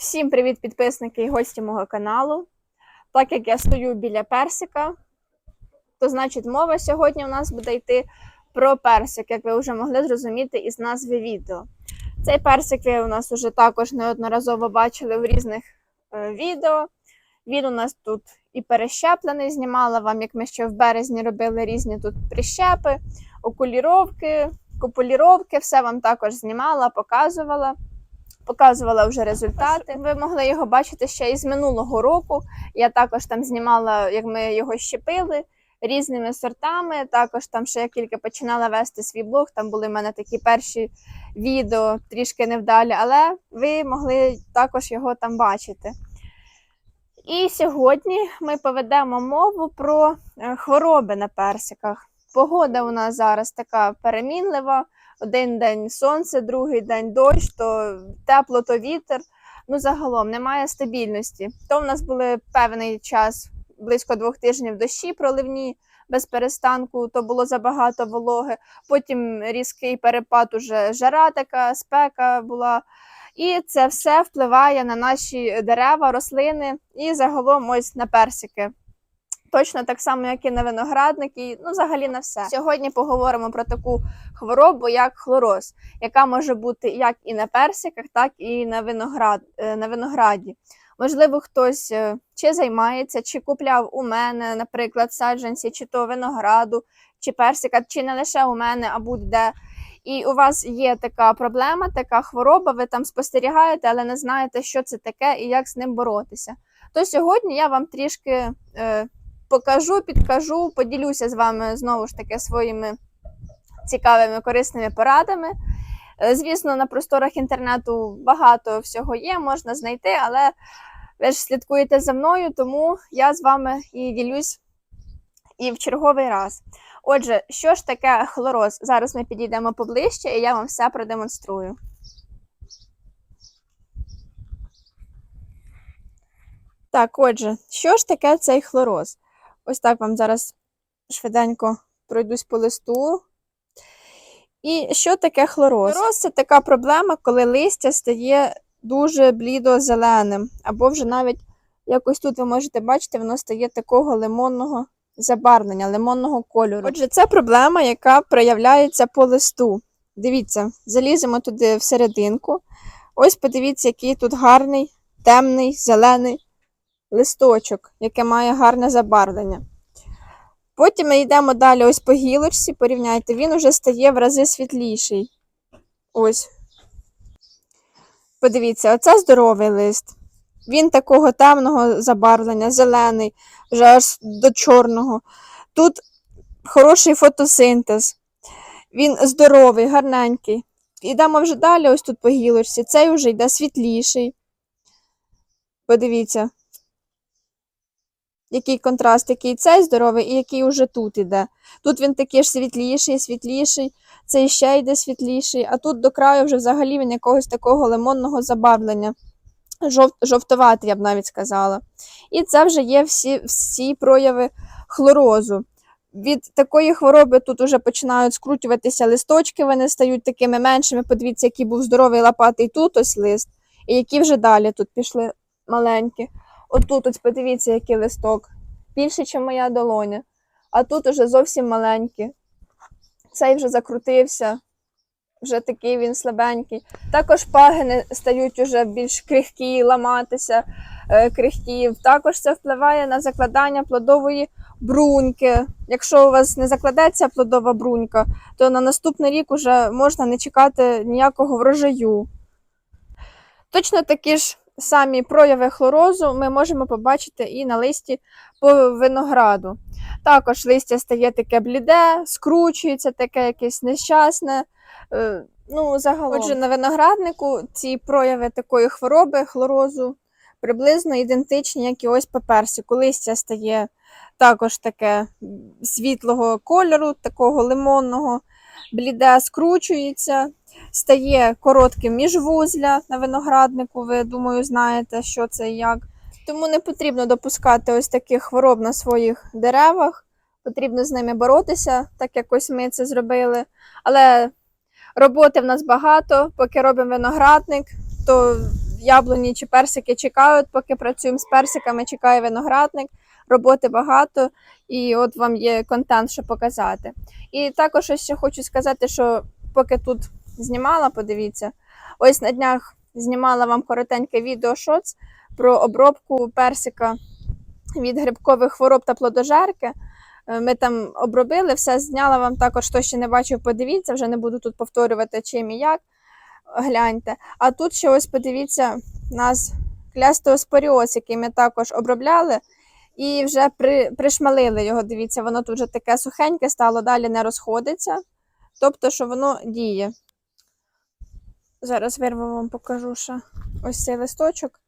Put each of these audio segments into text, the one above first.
Всім привіт, підписники і гості мого каналу. Так як я стою біля персика, то значить мова сьогодні у нас буде йти про персик, як ви вже могли зрозуміти із назви відео. Цей персик ви у нас вже також неодноразово бачили в різних е, відео. Він у нас тут і перещеплений, знімала вам, як ми ще в березні робили різні тут прищепи, окуліровки, копуліровки, все вам також знімала, показувала показувала вже результати. Ви могли його бачити ще із минулого року. Я також там знімала, як ми його щепили різними сортами. Також там ще я тільки починала вести свій блог. Там були в мене такі перші відео, трішки невдалі, але ви могли також його там бачити. І сьогодні ми поведемо мову про е, хвороби на персиках. Погода у нас зараз така перемінлива. Один день сонце, другий день дощ, то тепло, то вітер. Ну, загалом немає стабільності. То в нас були певний час, близько двох тижнів дощі проливні без перестанку, то було забагато вологи. Потім різкий перепад, уже жара така, спека була. І це все впливає на наші дерева, рослини і загалом ось на персики. Точно так само, як і на виноградники, ну взагалі на все. Сьогодні поговоримо про таку хворобу, як хлороз, яка може бути як і на персиках, так і на, виноград, е, на винограді. Можливо, хтось е, чи займається, чи купляв у мене, наприклад, саджанці, чи то винограду, чи персика, чи не лише у мене, а будь-де. І у вас є така проблема, така хвороба, ви там спостерігаєте, але не знаєте, що це таке і як з ним боротися. То сьогодні я вам трішки е, покажу, підкажу, поділюся з вами знову ж таки своїми цікавими корисними порадами. Е, Звісно, на просторах інтернету багато всього є, можна знайти, але ви ж слідкуєте за мною, тому я з вами і ділюсь і в черговий раз. Отже, що ж таке хлороз? Зараз ми підійдемо поближче, і я вам все продемонструю. Так, отже, що ж таке цей хлороз? Ось так вам зараз швиденько пройдусь по листу. І що таке хлороз? Хлороз це така проблема, коли листя стає дуже блідо-зеленим, або вже навіть якось тут ви можете бачити, воно стає такого лимонного забарвлення, лимонного кольору. Отже, це проблема, яка проявляється по листу. Дивіться, заліземо туди всерединку. Ось подивіться, який тут гарний, темний, зелений листочок, яке має гарне забарвлення. Потім ми йдемо далі ось по гілочці, порівняйте, він уже стає в рази світліший. Ось. Подивіться, оце здоровий лист. Він такого темного забарвлення, зелений, вже аж до чорного. Тут хороший фотосинтез. Він здоровий, гарненький. Йдемо вже далі, ось тут по гілочці. Цей вже йде світліший. Подивіться, який контраст, який цей здоровий і який уже тут іде. Тут він такий ж світліший, світліший, цей ще йде світліший, а тут до краю вже взагалі він якогось такого лимонного забарвлення. Жов, жовтуватий, я б навіть сказала. І це вже є всі, всі прояви хлорозу. Від такої хвороби тут вже починають скручуватися листочки, вони стають такими меншими. Подивіться, який був здоровий лопатий тут ось лист, і які вже далі тут пішли маленькі. Отут, ось подивіться, який листок. Більше, ніж моя долоня. А тут уже зовсім маленький. Цей вже закрутився, вже такий він слабенький. Також пагини стають уже більш крихкі, ламатися е, крихкі. Також це впливає на закладання плодової бруньки. Якщо у вас не закладеться плодова брунька, то на наступний рік уже можна не чекати ніякого врожаю. Точно такі ж самі прояви хлорозу ми можемо побачити і на листі по винограду. Також листя стає таке бліде, скручується, таке якесь нещасне. е, Ну, загалом. Отже, на винограднику ці прояви такої хвороби, хлорозу, приблизно ідентичні, як і ось по персику. Листя стає також таке світлого кольору, такого лимонного, бліде скручується стає коротким міжвузля на винограднику. Ви думаю, знаєте, що це і як. Тому не потрібно допускати ось таких хвороб на своїх деревах. Потрібно з ними боротися, так як ось ми це зробили. Але роботи в нас багато, поки робимо виноградник, то яблуні чи персики чекають, поки працюємо з персиками, чекає виноградник, роботи багато, і от вам є контент, що показати. І також ще хочу сказати, що поки тут знімала, подивіться, ось на днях знімала вам коротеньке відео шоц про обробку персика від грибкових хвороб та плодожерки. Е, Ми там обробили, все зняла вам також, хто ще не бачив, подивіться, вже не буду тут повторювати чим і як. Гляньте. А тут ще ось подивіться, у нас клястеоспоріоз, який ми також обробляли, і вже при, пришмалили його. Дивіться, воно тут вже таке сухеньке стало, далі не розходиться. Тобто, що воно діє. Зараз вирву вам покажу ще ось цей листочок.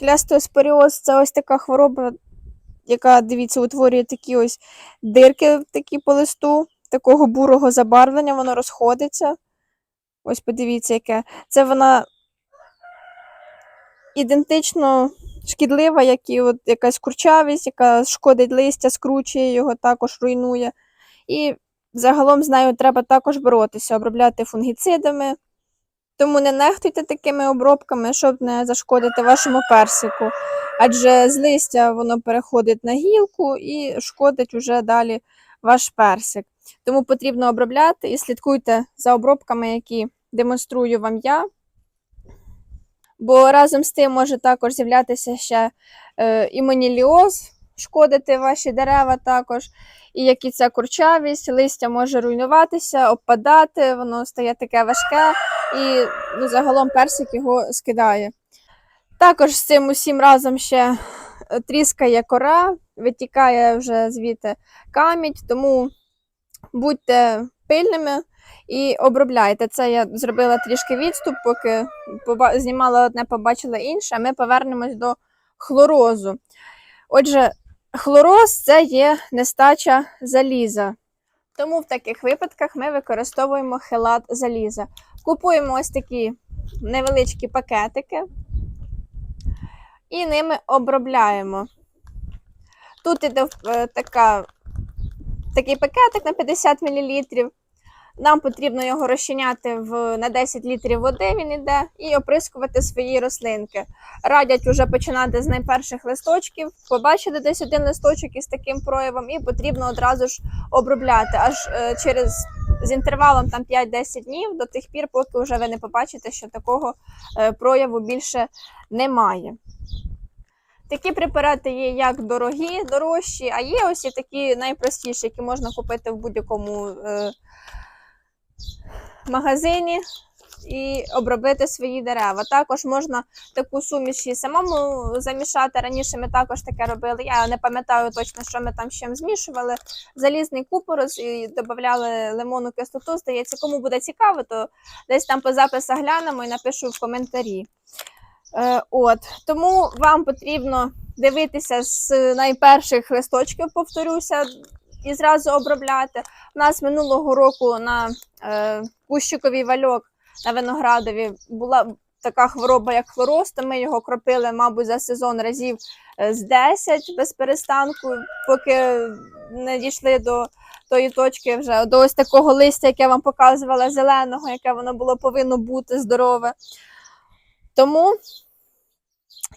Клястеоспоріоз це ось така хвороба, яка, дивіться, утворює такі ось дирки такі по листу, такого бурого забарвлення, воно розходиться. Ось подивіться, яке. Це вона ідентично шкідлива, як і от якась курчавість, яка шкодить листя, скручує його, також руйнує. І загалом з нею треба також боротися, обробляти фунгіцидами. Тому не нехтуйте такими обробками, щоб не зашкодити вашому персику. Адже з листя воно переходить на гілку і шкодить уже далі ваш персик. Тому потрібно обробляти і слідкуйте за обробками, які демонструю вам я. Бо разом з тим може також з'являтися ще е, імуніліоз, шкодити ваші дерева також. І як і ця курчавість, листя може руйнуватися, обпадати, воно стає таке важке, і ну, загалом персик його скидає. Також з цим усім разом ще е, тріскає кора, витікає вже звідти камідь, тому будьте пильними і обробляйте. Це я зробила трішки відступ, поки знімала одне, побачила інше. Ми повернемось до хлорозу. Отже, хлороз це є нестача заліза. Тому в таких випадках ми використовуємо хелат заліза. Купуємо ось такі невеличкі пакетики і ними обробляємо. Тут іде е, така, такий пакетик на 50 мл. Нам потрібно його розчиняти в, на 10 літрів води, він іде, і оприскувати свої рослинки. Радять уже починати з найперших листочків. Побачили десь один листочок із таким проявом, і потрібно одразу ж обробляти аж е, через з інтервалом там 5-10 днів до тих пір, поки вже ви не побачите, що такого е, прояву більше немає. Такі препарати є як дорогі, дорожчі, а є ось і такі найпростіші, які можна купити в будь-якому е, магазині і обробити свої дерева. Також можна таку суміш і самому замішати. Раніше ми також таке робили. Я не пам'ятаю точно, що ми там з чим змішували. Залізний купорос і додавали лимонну кислоту. Здається, кому буде цікаво, то десь там по записах глянемо і напишу в коментарі. Е, от тому вам потрібно дивитися з найперших листочків, повторюся, і зразу обробляти. У нас минулого року на е, кущиковий вальок на виноградові була така хвороба, як хлороз, то ми його кропили, мабуть, за сезон разів е, з 10 без перестанку, поки не дійшли до тої точки вже до ось такого листя, яке я вам показувала, зеленого, яке воно було повинно бути здорове. Тому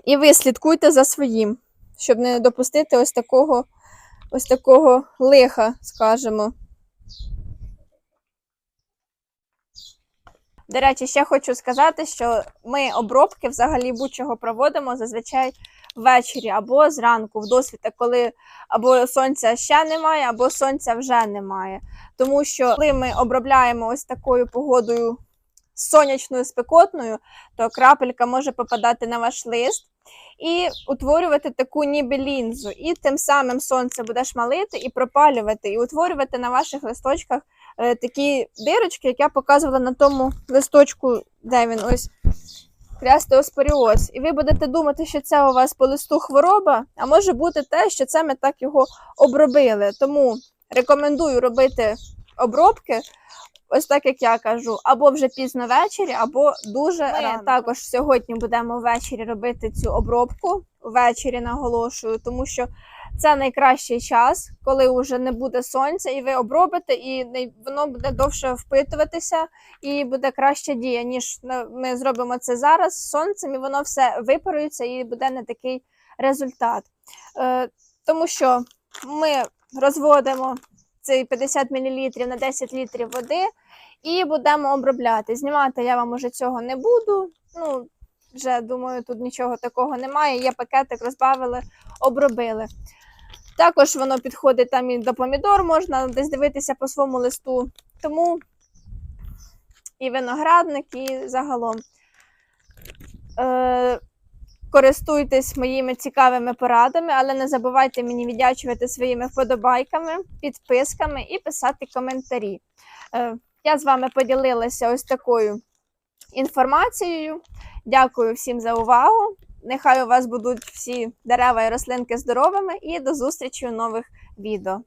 і ви слідкуйте за своїм, щоб не допустити ось такого, ось такого лиха, скажімо. До речі, ще хочу сказати, що ми обробки взагалі будь-чого проводимо зазвичай ввечері або зранку, в досвіта, коли або сонця ще немає, або сонця вже немає. Тому що коли ми обробляємо ось такою погодою сонячною спекотною, то крапелька може попадати на ваш лист і утворювати таку ніби лінзу. І тим самим сонце буде шмалити і пропалювати, і утворювати на ваших листочках е, такі дирочки, як я показувала на тому листочку, де він ось крястеоспоріоз. І ви будете думати, що це у вас по листу хвороба, а може бути те, що це ми так його обробили. Тому рекомендую робити обробки. Ось так як я кажу, або вже пізно ввечері, або дуже Ми рано. Також сьогодні будемо ввечері робити цю обробку. Ввечері наголошую, тому що Це найкращий час, коли вже не буде сонця, і ви обробите, і воно буде довше впитуватися, і буде краща дія, ніж ми зробимо це зараз з сонцем, і воно все випарується, і буде не такий результат. Е, тому що ми розводимо цей 50 мл на 10 літрів води і будемо обробляти. Знімати я вам уже цього не буду. Ну, вже думаю, тут нічого такого немає. Є пакетик, розбавили, обробили. Також воно підходить там і до помідор, можна десь дивитися по своєму листу. Тому і виноградник, і загалом. Е, користуйтесь моїми цікавими порадами, але не забувайте мені віддячувати своїми вподобайками, підписками і писати коментарі. Е, я з вами поділилася ось такою інформацією. Дякую всім за увагу. Нехай у вас будуть всі дерева і рослинки здоровими, і до зустрічі у нових відео.